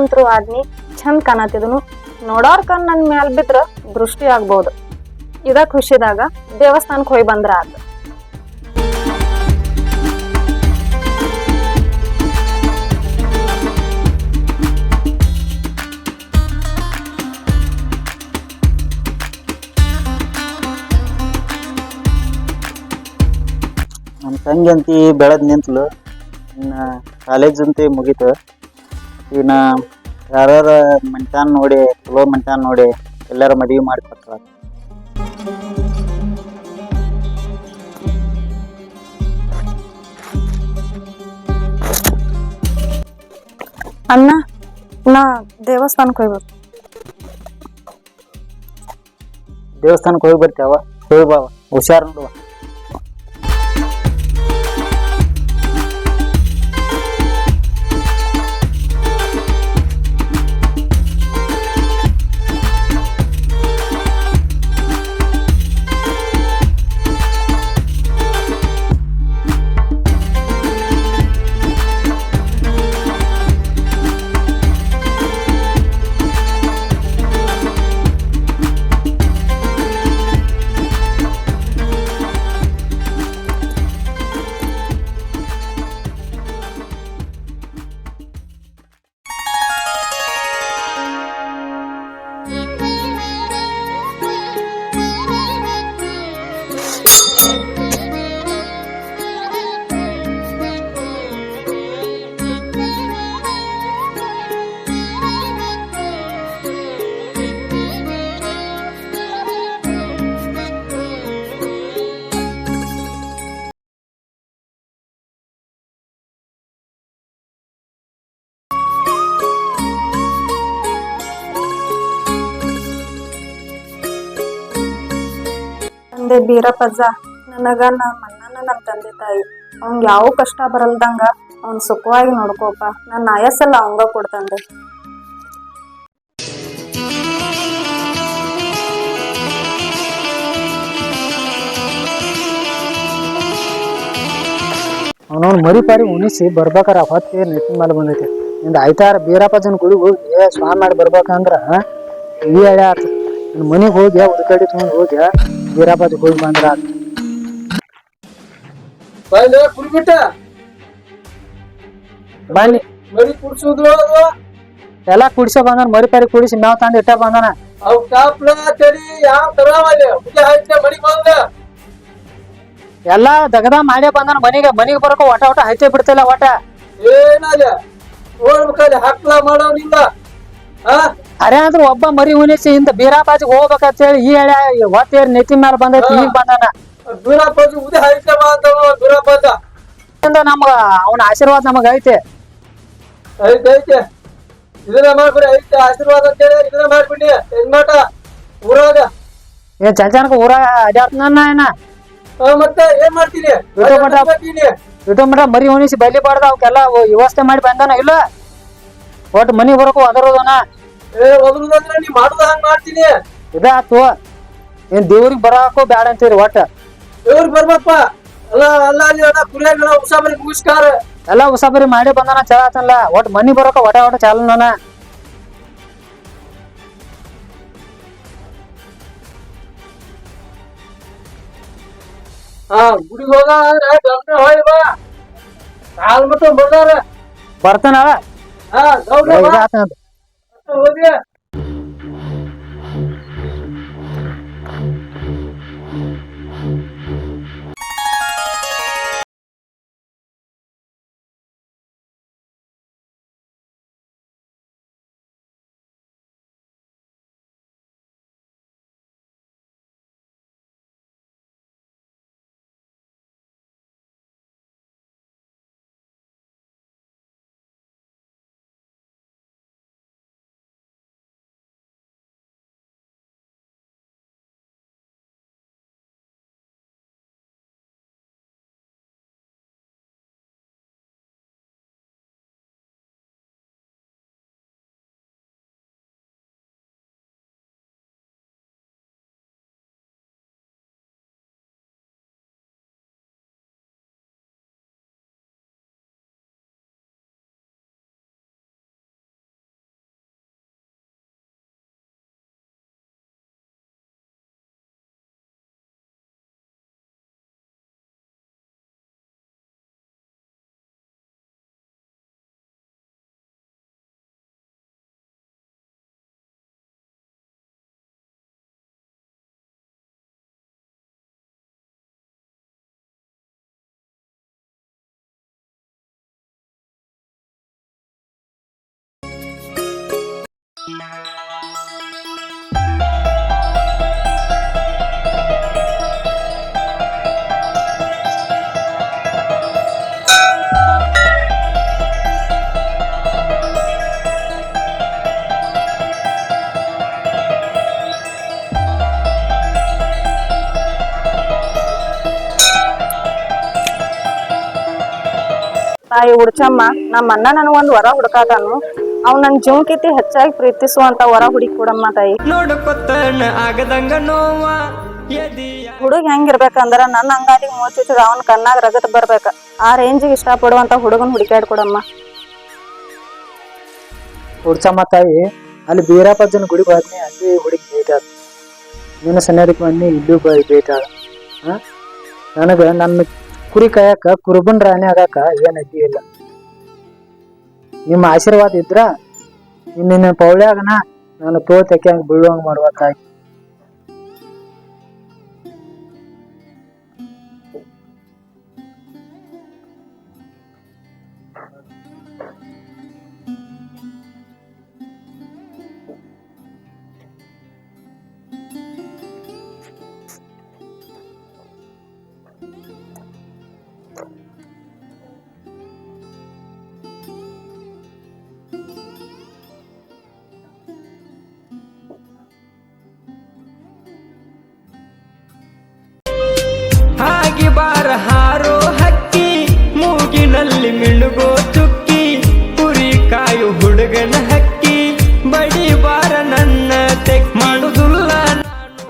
ಅಂತೂ ಆದ್ನಿ ಚಂದ ಕಾಣತಿದ್ನು ನೋಡೋರ್ ಕಣ್ ನನ್ ಮ್ಯಾಲ್ ಬಿದ್ರ ದೃಷ್ಟಿ ಆಗ್ಬಹುದು ಇದ ಖುಷಿದಾಗ ದೇವಸ್ಥಾನಕ್ ಹೋಗಿ ಬಂದ್ರ ಆತ. ನಮ್ಮ ತಂಗಿ ಅಂತಿ ಬೆಳೆದ್ ನಿಂತ್ಲು. ಇನ್ನ ಕಾಲೇಜ್ ಅಂತಿ ಮುಗೀತು. ಇನ್ನ ಯಾರ್ಯಾರ ಮಂಟಾನ್ ನೋಡಿ ಚಲೋ ಮಂಟಾನ್ ನೋಡಿ ಎಲ್ಲಾರ ಮದುವೆ ಮಾಡಿಕೊಟ್ರ ಅಣ್ಣ ನಾ ದೇವಸ್ಥಾನಕ್ಕೆ ಹೋಗ್ಬೇಕು. ದೇವಸ್ಥಾನಕ್ಕೆ ಹೋಗಿ ಬರ್ತಾವ ಹೋಗಿ ಬಾವ ಹುಷಾರ್ ನೋಡುವ. ತಂದೆ ಬೀರಪ್ಪಜ್ಜ, ನನಗ ನಮ್ಮ ಅಣ್ಣನ ನಮ್ಮ ತಂದೆ ತಾಯಿ. ಅವ್ನ್ಗೆ ಯಾವ ಕಷ್ಟ ಬರಲ್ದಂಗ ಅವ್ನ್ ಸುಖವಾಗಿ ನೋಡ್ಕೋಪ. ನನ್ನ ಆಯಸ್ಸೆಲ್ಲ ಅವಂಗ ಕೊಡ್ತಂದೆ ಮರಿ ಪಾರಿ ಉಣಿಸಿ ಬರ್ಬೇಕಾರ, ಹೊತ್ತಿ ನೆಟ್ಟಿನ ಮೇಲೆ ಬಂದೈತಿ. ಇಂದ ಐತಾರ ಬೀರಪ್ಪಜನ ಗುಡಿಗೆ ಹೋಗಿ ಸ್ನಾನ ಮಾಡಿ ಬರ್ಬೇಕಂದ್ರ ಈ ಎಳೆ ಆತು ಮನೆಗೆ ಹೋಗಿ ಉದ್ಕಡಿ ತೊಗೊಂಡು ಹೋಗಿ ಬೀರಪ್ಪಜ ಹೋಗಿ ಬಂದ್ರ ಕುಡ್ಬಿಟ್ಟ? ಬನ್ನಿ. ಮರಿ ಕುಡ್ಸುದು ಎಲ್ಲಾ ಕುಡಿಸ ಬಂದಾನ ಮರಿ ಪರಿ ಕುಡಿಸಿ ಮೇವ್ ತಂದಿಟ್ಟ ಇಟ್ಟ ಬಂದಾನ. ಅವ್ ಕಾಪ್ಲ ತಡಿ ಯಾವ ತರಾವಲ್ಲ ಮುದ್ದೆ ಹಾಕಿ ಮರಿ ಬಂದ? ಎಲ್ಲಾ ದಗದ ಮಾಡೇ ಬಂದಾನ ಮನಿಗೆ ಮನಿಗೆ ಬರಕ ಒಟ ಒಟ ಹಚ್ಚೆ ಬಿಡ್ತಿಲ್ಲ ಒಟ. ಏನಾದ ನೋಡ್ಬೇಕಾದ್ರೆ ಹಾಕ್ಲಾ ಮಾಡೋನಿಲ್ಲ ಹಾ ಅರೆ ಅಂದ್ರೆ ಒಬ್ಬ ಮರಿ ಉಣಿಸಿ ಇಂದ ಬೀರಾಪಾಜಿ ಹೋಗ್ಬೇಕಂತ ಹೇಳಿ ಈ ಹೇಳ ಒತ್ತೇರ್ ನೆತ್ತಿ ಮೇಲೆ ಬಂದೈತಿ ಈಗ ಬಂದಾನ. ದೂರಪ್ಪಾಜಿ ಉದ್ದೆ ಹಾಕಿ ಬಾ ಅಂತ ದೂರಪ್ಪಾಜ ಇಂದ ನಮ್ಗ ಅವನ ಆಶೀರ್ವಾದ ನಮಗ ಐತಿ. ಐತೆ ಐತೆ. ಇದನ್ನ ಮಾಡ್ಬಿಡಿ ಐತೆ. ಆಶೀರ್ವಾದ ಅಂತೇಳಿ ಇದನ್ನ ಮಾಡ್ಬಿಡಿ. ಯಜಮಾಟ ಊರಾಗ. ಏನ್ ಚಂಚನಕ ಊರ ಅಡ್ಯಾಡ್ತಾನ ಏನ? ಮತ್ತೆ ಏನ್ ಮಾಡ್ತೀನಿ? ಮಾಡ- ಮಾಡ್ತೀನಿ. ಮರಿ ಉಣಿಸಿ ಬಲಿ ಬಾರ್ದ ಅವಕ್ಕೆಲ್ಲ ವ್ಯವಸ್ಥೆ ಮಾಡಿ ಬಂದಾನ ಇಲ್ಲ? ಒಟ್ಟು ಮನಿ ಬರಕು ಅದರೋದನ. ಏ ಒದ್ರುದಂದ್ರೆ ನೀ ಮಾಡುದ ಹಂಗ ಮಾಡ್ತೀನಿ. ಇದ ಆತು. ಏನ್ ದೇವ್ರಿಗೆ ಬರಾಕು ಬ್ಯಾಡ ಅಂತೀರಿ ಒಟ್ಟ? ದೇವ್ರಿಗೆ ಬರ್ಬಪ್ಪ ಅಲ್ಲ ಅಲ್ಲ ಅಲ್ಲಿ ಅಣ್ಣ ಕುರಿಯಾಗಣ ಉಸಾಬರಿ ಮುಗಿಸ್ಕಾರ. ಎಲ್ಲಾ ಉಸಾಬರಿ ಮಾಡಿ ಬಂದಾನ ಚಲ ಆತಲ್ಲ ಒಟ್ ಮನಿ ಬರೋಕ ಒಟ ಒಟ ಚಾಲನ ಹಾ ಗುಡಿಗೆ ಹೋಗ ಡಾಕ್ಟರ್ ಹೋಯ್ ಬಾ. ಕಾಲ್ ಮಟ್ಟ ಹಾ ಗೌಡ್ರ ಬಾ ಆತ ಹೋಗಿ ತಾಯಿ ಹುಡ್ಚಮ್ಮ ನಮ್ಮ ಅಣ್ಣ ನನಗೊಂದ್ ವರ ಹುಡುಕಾತಾನು ಅವ್ ನನ್ ಜೀವಕ್ಕಿತಿ ಹೆಚ್ಚಾಗಿ ಪ್ರೀತಿಸುವಂತ ವರ ಹುಡುಗಿ ಕೊಡಮ್ಮ ತಾಯಿ. ಆಗದಂಗ ನೋವ ಹುಡುಗ ಹೆಂಗಿರ್ಬೇಕಂದ್ರ ನನ್ನ ಅಂಗಾಡಿ ಮೋಚಿಸಿದ ಅವನ್ ಕಣ್ಣಾಗ ರಗತ್ ಬರ್ಬೇಕ. ಆ ರೇಂಜಿಗೆ ಇಷ್ಟಪಡುವಂತ ಹುಡುಗನ್ ಹುಡುಕಾಡ್ ಕೊಡಮ್ಮ. ಹುಡ್ಸಮ್ಮ ತಾಯಿ ಅಲ್ಲಿ ಬೀರಾಪಜ್ಜನ ಗುಡಿ ಬಾದ್ನಿ ಅಲ್ಲಿ ಹುಡುಗಿ ಭೇಟಿ ಆದ ನಿನ್ನ ಸನ್ನಿಧಿಗೆ ಬನ್ನಿ ಇಲ್ಲೂ ಬಾಯಿ ಭೇಟಿ ಆದ ಹಾ ನನಗ ನನ್ನ ಕುರಿ ಕಾಯಕ ಕುರುಬನ್ ರಾಣಿ ಆಗಾಕ ಏನ್ ಅಡ್ಡಿ ಇಲ್ಲ. ನಿಮ್ಮ ಆಶೀರ್ವಾದ ಇದ್ರ ನಿನ್ನ ಪೌಳ್ಯಾಗನ ನಾನು ತೋತಕ್ಕೆ ಹಂಗೆ ಬೀಳುವಂಗ ಮಾಡುವ ತಾಯಿ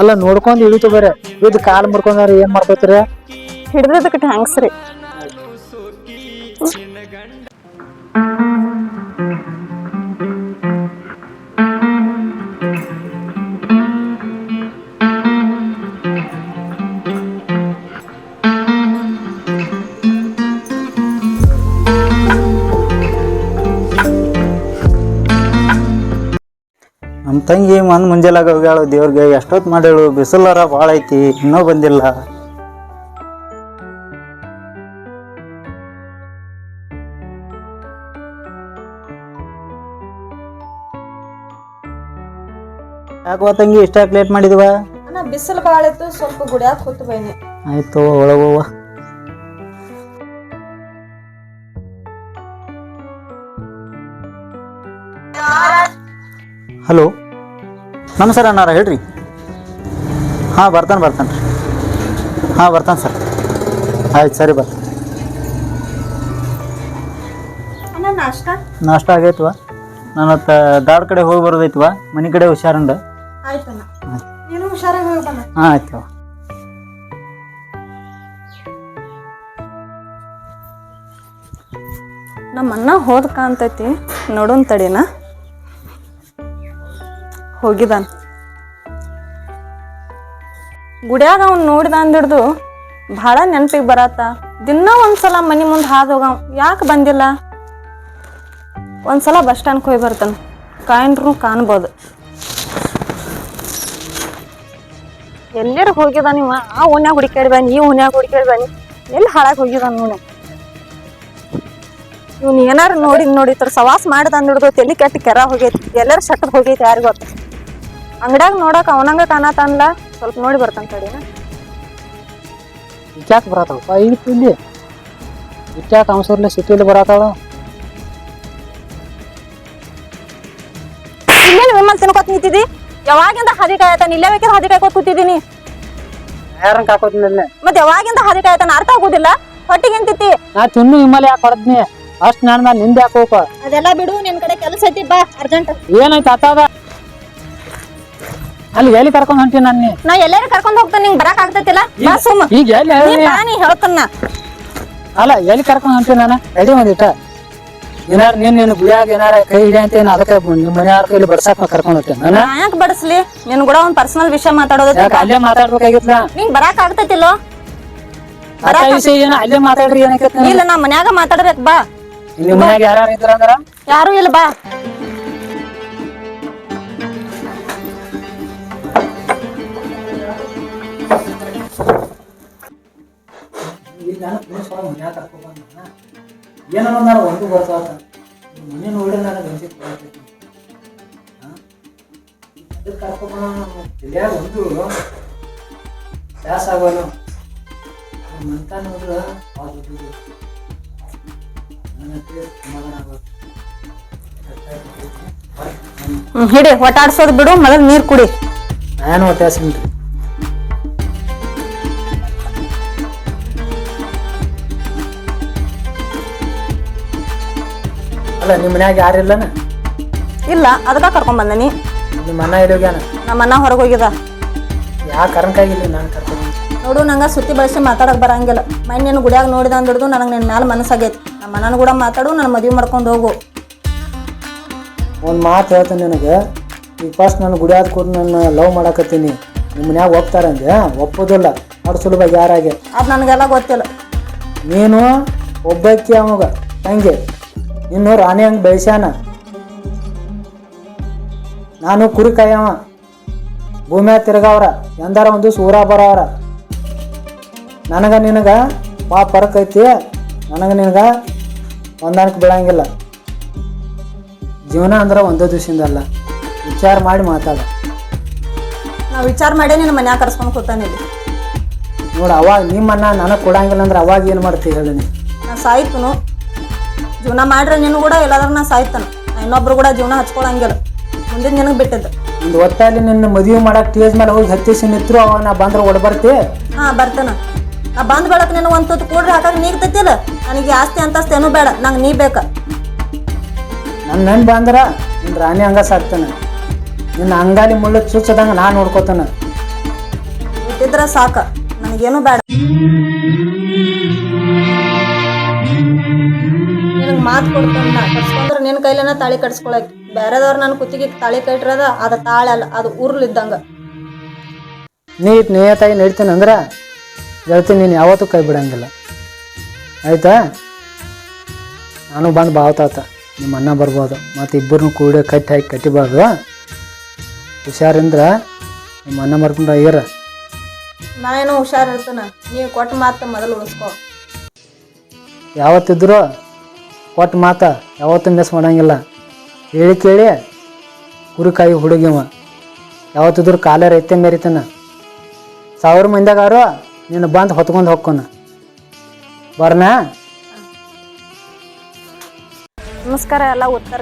ಅಲ್ಲ ನೋಡ್ಕೊಂಡ್ ಇಳಿತು ಬೇರೆ. ಇದು ಕಾಲ್ ಮುರ್ಕೊಂಡ್ರ ಏನ್ ಮಾಡ್ಕೋತೀರಿ? ಹಿಡಿದದಕ್ಕೆ ಥ್ಯಾಂಕ್ಸ್ ರೀ. ತಂಗಿ ಮನ್ ಮುಂಜಾಲಾಗ ಹೋಗ್ಯಾಳು ದೇವ್ರಿಗೆ ಎಷ್ಟೊತ್ತು ಮಾಡ್ಯಾಳು ಬಿಸಿಲರ ಭಾಳ ಐತಿ ಇನ್ನೂ ಬಂದಿಲ್ಲ. ಯಾಕೋ ತಂಗಿ ಇಷ್ಟಾಕ್ ಲೇಟ್ ಮಾಡಿದ್ವ? ಅಣ್ಣ ಬಿಸಿಲು ಭಾಳ ಇತ್ತು ಸ್ವಲ್ಪ ಗುಡಿಯಾಗ ಕೂತು ಬೈನಿ. ಆಯ್ತು ಒಳಗೋವ ಹಲೋ ನಮಸ್ಕಾರ ಅಣ್ಣಾರ ಹೇಳ್ರಿ. ಹಾಂ ಬರ್ತಾನೆ ಬರ್ತಾನೆ. ರೀ ಹಾಂ ಬರ್ತಾನೆ ಸರ್. ಆಯ್ತು ಸರಿ ಬರ್ತಾನೆ. ಅಣ್ಣ ನಾಷ್ಟ? ನಾಷ್ಟ ಆಗೈತ್ವ. ನಾನು ತ ದಾಡ್ ಕಡೆ ಹೋಗಿ ಬರೋದೈತ್ವ. ಮನೆ ಕಡೆ ಹುಷಾರಂಡ ಆಯ್ತಣ್ಣ. ನೀನು ಹುಷಾರಾಗಿ ಹೋಗಿ ಬಣ್ಣ ಹಾಂ ಆಯ್ತವ ನಮ್ಮ ಅಣ್ಣ ಹೋದ ಕಾಣ್ತೈತಿ ನೋಡೋನ್ ತಡಿನ. ಹೋಗಿದಾನ. ಗುಡ್ಯಾಗ ಅವ್ನು ನೋಡಿದ ಅಂದಿಡ್ದು ಭಾಳ ನೆನಪಿಗೆ ಬರತ್ತ ದಿನ ಒಂದ್ಸಲ ಮನಿ ಮುಂದೆ ಹಾದು ಹೋಗವ್. ಯಾಕೆ ಬಂದಿಲ್ಲ? ಒಂದ್ಸಲ ಬಸ್ ಸ್ಟ್ಯಾಂಡ್ಗೆ ಹೋಗಿ ಬರ್ತಾನೆ. ಕಾಯಿನ್ರು ಕಾಣ್ಬೋದು. ಎಲ್ಲರ ಹೋಗಿದಾನ ಇವ? ಆ ಓನ್ಯಾಗ ಹುಡುಕಾಡಿ ಬನ್ನಿ, ಈ ಓನ್ಯಾಗ ಹುಡುಕಾಡಿ ಬನ್ನಿ. ಎಲ್ಲಿ ಹಾಳಾಗಿ ಹೋಗಿದಾನ ನೋಡ ಇವ್ನ ಏನಾರು ನೋಡಿ ನೋಡಿ ಸವಾಸ ಮಾಡಿದ ಅಂದಿಡ್ದು ತಲಿ ಕೆಟ್ಟ ಕೆರ ಹೋಗೈತಿ. ಎಲ್ಲರ ಸಟ್ಟದ್ ಹೋಗೈತಿ ಯಾರಿಗ್ ಗೊತ್ತ? ಅಂಗಡ್ಯಾಗ ನೋಡಕ್ ಅವನಂಗ ಕಾಣತಾನ್ಲ ಸ್ವಲ್ಪ ನೋಡಿ ಬರ್ತಾನ ತಡಿನ ವಿಚಾಕ್ ಬರತಾವ ಐತಿ ಇಲ್ಲಿ ಇಟ್ಯಾಕ್ ಅವಸರ್ಲೆ ಸಿಟಿಲಿ ಬರತಾಳ. ಇಲ್ಲೇನು ವಿಮಲ್ ತಿನ್ಕೋತ ನಿಂತಿದ್ದಿ? ಯಾವಾಗಿಂದ ಹಾದಿ ಕಾಯತಾನ ಇಲ್ಲೇ ಬೇಕಿದ್ರೆ ಹಾದಿ ಕಾಯ್ಕೋತ ಕೂತಿದ್ದೀನಿ. ಯಾರನ್ ಕಾಕೋತಿಲ್ಲ ಮತ್ತೆ ಯಾವಾಗಿಂದ ಹಾದಿ ಕಾಯತಾನ ಅರ್ಥ ಆಗೋದಿಲ್ಲ. ಹೊಟ್ಟಿಗೆ ಎಂತಿತ್ತಿ ನಾ ತಿನ್ನು ವಿಮಲ್ ಯಾಕೆ ಹೊಡೆದ್ನಿ? ಅಷ್ಟು ನಾನ್ ಮೇಲೆ ನಿಂದ ಯಾಕೋಪ ಅದೆಲ್ಲ ಬಿಡು ನಿನ್ ಕಡೆ ಕೆಲಸ ಐತಿ ಬಾ ಅರ್ಜೆಂಟ್. ಏನಾಯ್ತು ಆತಾದ? ಅಲ್ಲಿ ಎಲ್ಲಿ ಕರ್ಕೊಂಡ್ ಹೊಂಟಿ ನಾನು ನಾ? ಎಲ್ಲಾರು ಕರ್ಕೊಂಡ್ ಹೋಗ್ತಾನೆ ನಿಂಗ್ ಬರಾಕ್ ಆಗ್ತೈತಿಲ್ಲ ಬಾ ಸುಮ್ಮ. ಈಗ ಎಲ್ಲಿ ನೀ ಬಾ ನೀ? ಹೇಳ್ತಾನ ಅಲ್ಲ ಎಲ್ಲಿ ಕರ್ಕೊಂಡ್ ಹೊಂಟಿ ನಾನು? ಎಡಿ ಒಂದಿಟ ಏನಾರ ನೀನ್ ನಿನ್ ಗುಡಿಯಾಗ ಏನಾರ ಕೈ ಹಿಡಿ ಅಂತ ಏನ್ ಅದಕ್ಕೆ ನಿಮ್ಮ ಮನೆಯವ್ರ ಕೈಲಿ ಬರ್ಸಾಕ್ ನಾ ಕರ್ಕೊಂಡ್ ಹೋಗ್ತೇನೆ ನಾನು? ನಾ ಯಾಕೆ ಬಡಸ್ಲಿ? ನಿನ್ ಕೂಡ ಒಂದ್ ಪರ್ಸನಲ್ ವಿಷಯ ಮಾತಾಡೋದು ಯಾಕೆ ಅಲ್ಲೇ ಮಾತಾಡ್ಬೇಕಾಗಿತ್ತ ನಿಂಗ್ ಬರಾಕ್ ಆಗ್ತೈತಿಲ್ಲೋ? ಅತ್ತ ವಿಷಯ ಏನ ಅಲ್ಲೇ ಮಾತಾಡ್ರಿ ಏನಕ್ಕೆ ಇಲ್ಲ ನಾ ಮನ್ಯಾಗ ಮಾತಾಡ್ಬೇಕು ಬಾ. ನಿಮ್ಮ ಮನ್ಯಾಗ ಯಾರು ಇದ್ರ ಅಂದ್ರ ಯಾರು ಇಲ್ಲ ಬಾ. ಏನೋ ನಾನು ಒಂದು ಬರ್ತಾವ ಮನೆ ನೋಡಿ ನನಗೆ ಅನ್ಸಿತ್ತು ಒಂದು ತ್ಯಾಸ ಆಗೋನು ಮಂತ ನೋಡ್ರೆ ಭಾಳ ದುಡ್ಡು ನನ್ನ ಸಮಾಧಾನ ಆಗೋದು. ಹಿಡಿ ಹೊಟ್ಟಾಡ್ಸೋದು ಬಿಡು ಮೊದಲು ನೀರು ಕುಡಿ. ನಾನು ಹೊಟ್ಟಾಸಿನ್ರಿ ಅಲ್ಲ ನಿಮ್ಮ ಮನ್ಯಾಗ ಯಾರಿಲ್ಲನ ಇಲ್ಲ ಅದಕ್ಕ ಕರ್ಕೊಂಡ್ ಬಂದನಿ ನಿಮ್ಮ ಅಣ್ಣ ಇಡೋಗ್ಯಾನ ನಮ್ಮ ಅಣ್ಣ ಹೊರಗೆ ಹೋಗಿದ. ಯಾ ಕರಂಕಾಗಿಲ್ಲ ನಾನು ಕರ್ಕೊಂಡು ನೋಡು ನಂಗೆ ಸುತ್ತಿ ಬಳಸಿ ಮಾತಾಡಕ್ ಬರಂಗಿಲ್ಲ. ಮೈನ್ ನೀನು ಗುಡಿಯಾಗ ನೋಡಿದ ಅಂದಿಡ್ದು ನನಗೆ ನಿನ್ನ ಮ್ಯಾಲ ಮನಸ್ಸಾಗೈತಿ ನಮ್ಮ ಅಣ್ಣನ ಕೂಡ ಮಾತಾಡು ನನ್ನ ಮದುವೆ ಮಾಡ್ಕೊಂಡು ಹೋಗು. ಒಂದು ಮಾತು ಹೇಳ್ತೇನೆ ನಿನಗೆ. ಈಗ ಫಸ್ಟ್ ನಾನು ಗುಡಿಯಾದ ಕೂಡ ನನ್ನ ಲವ್ ಮಾಡಕತ್ತೀನಿ. ನಿಮ್ಮ ಮನ್ಯಾಗ ಒಪ್ತಾರಂದೆ ಒಪ್ಪೋದಿಲ್ಲ. ಅವ್ರ ಸುಲಭ ಯಾರಾಗೆ? ಅದು ನನಗೆಲ್ಲ ಗೊತ್ತಿಲ್ಲ. ನೀನು ಒಬ್ಬಾಕಿ ಅವಾಗ ತಂಗಿ. ಇನ್ನು ರಾಣಿ ಹಂಗೆ ಬೆಳೆಸ್ಯಾನ? ನಾನು ಕುರಿ ಕಾಯವ ಭೂಮಿಯ ತಿರುಗವ್ರ. ಎಂದಾರ ಒಂದು ಸೂರ ಬರವ್ರ. ನನಗೆ ನಿನಗ ಬಾ ಪರಕ್ ಐತಿ. ನನಗೆ ನಿನಗ ಹೊಂದಾಣಿಕೆ ಬೀಳಂಗಿಲ್ಲ. ಜೀವನ ಅಂದ್ರೆ ಒಂದೇ ದಿವಸದಿಂದ ಅಲ್ಲ. ವಿಚಾರ ಮಾಡಿ ಮಾತಾಡ. ನಾವು ವಿಚಾರ ಮಾಡಿ ನಿನ್ನ ಮನ್ಯಾಗ ಕರ್ಸ್ಕೊಂಡು ಕೂತಾನೆ ನೋಡಿ ಅವಾಗ ನಿಮ್ಮನ್ನ ನನಗೆ ಕೊಡಂಗಿಲ್ಲ ಅಂದ್ರೆ ಅವಾಗ ಏನು ಮಾಡ್ತೀವಿ ಹೇಳಿ ನಾನು ಸಾಯ್ತು ಸಾಯ್ತನು. ಜೀವನ ಮಾಡ್ರೆ ನಿನ್ನ ಕೂಡ ಎಲ್ಲಾದ್ರೂ ನಾ ಸಾಯ್ತಾನ. ಇನ್ನೊಬ್ರು ಕೂಡ ಜೀವನ ಹಚ್ಕೊಳಂಗಿಲ್ಲ. ಮುಂದಿನ ನಿನಗೆ ಬಿಟ್ಟಿದ್ದು. ಒಂದು ಒತ್ತಾಯಲ್ಲಿ ನಿನ್ನ ಮದುವೆ ಮಾಡಕ್ಕೆ ಟೇಜ್ ಮೇಲೆ ಹೋಗಿ ಹತ್ತಿಸಿ ನಿತ್ರು ಅವ ನಾ ಬಂದ್ರೆ ಓಡ್ಬರ್ತಿ? ಹಾ ಬರ್ತಾನ. ನಾ ಬಂದ್ ಬೆಳಕ್ ನಿನಗೆ ಒಂದು ತುತ್ತು ಕೂಡ್ರಿ ಹಾಕಾಗ ನೀಗ್ತೈತಿಲ್ಲ ನನಗೆ ಆಸ್ತಿ ಅಂತಸ್ತಿ ಏನೂ ಬೇಡ ನಂಗೆ ನೀ ಬೇಕ. ನನ್ನ ನೆನ್ ಬಂದ್ರ ನಿನ್ನ ರಾಣಿ ಹಂಗ ಸಾಕ್ತಾನೆ. ನಿನ್ನ ಅಂಗಾಲಿ ಮುಳ್ಳು ಚುಚ್ಚದಂಗ ನಾ ನೋಡ್ಕೋತಾನ. ಇಟ್ಟಿದ್ರ ಸಾಕ ನನಗೇನು ಬೇಡ. ಮಾತು ಕೊಡ್ತಾನ ಕಟ್ಸ್ಕೊಂಡ್ರೆ ನಿನ್ನ ಕೈಲೇನ ತಾಳಿ ಕಟ್ಸ್ಕೊಳಕ್. ಬೇರೆದವ್ರು ನನ್ನ ಕುತ್ತಿಗೆ ತಾಳಿ ಕಟ್ಟಿರೋದ ಅದು ತಾಳೆ ಅಲ್ಲ ಅದು ಉರ್ಲಿದ್ದಂಗ ನೀ ಇಟ್ ನಿಯತಾಗಿ ನಡಿತೀನಿ ಅಂದ್ರೆ ಹೇಳ್ತೀನಿ ನೀನು ಯಾವತ್ತೂ ಕೈ ಬಿಡಂಗಿಲ್ಲ. ಆಯ್ತಾ? ನಾನು ಬಂದು ಬಾವತಾತ ನಿಮ್ಮ ಅಣ್ಣ ಬರ್ಬೋದು. ಮತ್ತು ಇಬ್ಬರನ್ನು ಕೂಡ ಕಟ್ಟಿ ಹಾಕಿ ಕಟ್ಟಿಬಾರ್ದು. ಹುಷಾರಿಂದ್ರ ನಿಮ್ಮ ಅಣ್ಣ ಬರ್ಕೊಂಡು ಇರ ನಾ ಏನೋ ಹುಷಾರ್ ಇರ್ತೇನ. ನೀವು ಕೊಟ್ಟ ಮಾತು ಮೊದಲು ಉಳಿಸ್ಕೊ. ಯಾವತ್ತಿದ್ರು ಕೊಟ್ಟು ಮಾತ ಯಾವತ್ತೂ ಮಿಸ್ ಮಾಡಂಗಿಲ್ಲ. ಹೇಳಿ ಕೇಳಿ ಹುರುಕಾಯಿ ಹುಡುಗಿವ. ಯಾವತ್ತಿದ್ರು ಕಾಲ ರೈತೆ ಮೇರಿತಾನ. ಸಾವಿರ ಮಂದಿಗಾರು ನೀನು ಬಂದು ಹೊತ್ಕೊಂಡು ಹೋಗ್ಕೊನ ಬರ್ನಾ? ನಮಸ್ಕಾರ, ಎಲ್ಲ ಉತ್ತರ